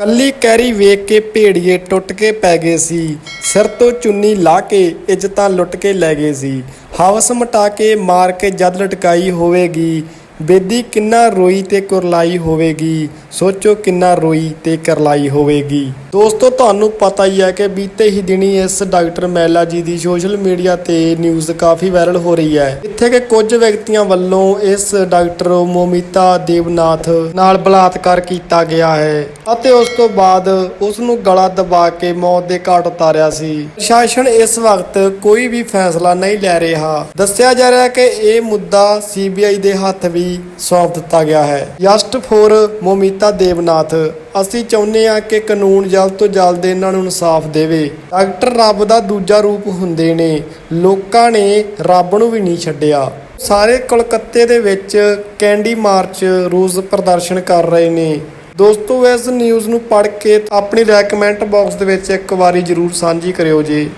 ਕੱਲੀ ਕੈਰੀ ਵੇਖ ਕੇ ਭੇੜੀਏ ਟੁੱਟ ਕੇ ਪੈ ਗਏ ਸੀ। ਸਿਰ ਤੋਂ ਚੁੰਨੀ ਲਾ ਕੇ ਇੱਜ਼ਤਾਂ ਲੁੱਟ ਕੇ ਲੈ ਗਏ ਸੀ। ਹਵਸ ਮਟਾ ਕੇ ਮਾਰ ਕੇ ਜਦ ਲਟਕਾਈ ਹੋਵੇਗੀ। ਬੇਦੀ ਕਿੰਨਾ ਰੋਈ ਤੇ ਕੁਰਲਾਈ ਹੋਵੇਗੀ? ਸੋਚੋ ਕਿੰਨਾ ਰੋਈ ਤੇ ਕਰਲਾਈ ਹੋਵੇਗੀ। ਦੋਸਤੋ, ਤੁਹਾਨੂੰ ਪਤਾ ਹੀ ਹੈ ਕਿ ਬੀਤੇ ਹੀ ਦਿਨੀ ਇਸ ਡਾਕਟਰ ਮੈਲਾ ਜੀ ਦੀ ਸੋਸ਼ਲ ਮੀਡੀਆ ਤੇ ਨਿਊਜ਼ ਕਾਫੀ ਵਾਇਰਲ ਹੋ ਰਹੀ ਹੈ। ਇੱਥੇ ਕਿ ਕੁਝ ਵਿਅਕਤੀਆਂ ਵੱਲੋਂ ਇਸ ਡਾਕਟਰ ਮੋਮਿਤਾ ਦੇਵਨਾਥ ਨਾਲ ਬਲਾਤਕਾਰ ਕੀਤਾ ਗਿਆ ਹੈ ਅਤੇ ਉਸ ਤੋਂ ਬਾਅਦ ਉਸ ਨੂੰ ਗਲਾ ਦਬਾ ਕੇ ਮੌਤ ਦੇ ਘਾਟ ਉਤਾਰਿਆ ਸੀ। ਪ੍ਰਸ਼ਾਸਨ ਇਸ ਵਕਤ ਕੋਈ ਵੀ ਫੈਸਲਾ ਨਹੀਂ ਲੈ ਰਿਹਾ। ਦੱਸਿਆ ਜਾ ਰਿਹਾ ਹੈ ਕਿ ਇਹ ਮੁੱਦਾ ਸੀਬੀਆਈ ਦੇ ਹੱਥ ਵੀ ਸੌਂਪ ਦਿੱਤਾ ਗਿਆ ਹੈ। ਜਸਟ ਫੋਰ ਮੋਮਿਤਾ ਦੇਵਨਾਥ, ਅਸੀਂ ਚਾਹੁੰਦੇ ਹਾਂ ਕਿ ਕਾਨੂੰਨ ਜਲਦ ਤੋਂ ਜਲਦ ਇਹਨਾਂ ਨੂੰ ਇਨਸਾਫ ਦੇਵੇ। ਡਾਕਟਰ ਰੱਬ ਦਾ ਦੂਜਾ ਰੂਪ ਹੁੰਦੇ ਨੇ। ਲੋਕਾਂ ਨੇ ਰੱਬ ਨੂੰ ਵੀ ਨਹੀਂ ਛੱਡਿਆ। ਸਾਰੇ ਕੋਲਕਾਤੇ ਦੇ ਵਿੱਚ ਕੈਂਡੀ ਮਾਰਚ ਰੋਜ਼ ਪ੍ਰਦਰਸ਼ਨ ਕਰ ਰਹੇ ਨੇ। ਦੋਸਤੋ, ਇਸ ਨਿਊਜ਼ ਨੂੰ ਪੜ੍ਹ ਕੇ ਆਪਣੀ ਰეკਮੈਂਟ ਬਾਕਸ ਦੇ ਵਿੱਚ ਇੱਕ ਵਾਰੀ ਜਰੂਰ ਸਾਂਝੀ ਕਰਿਓ ਜੀ।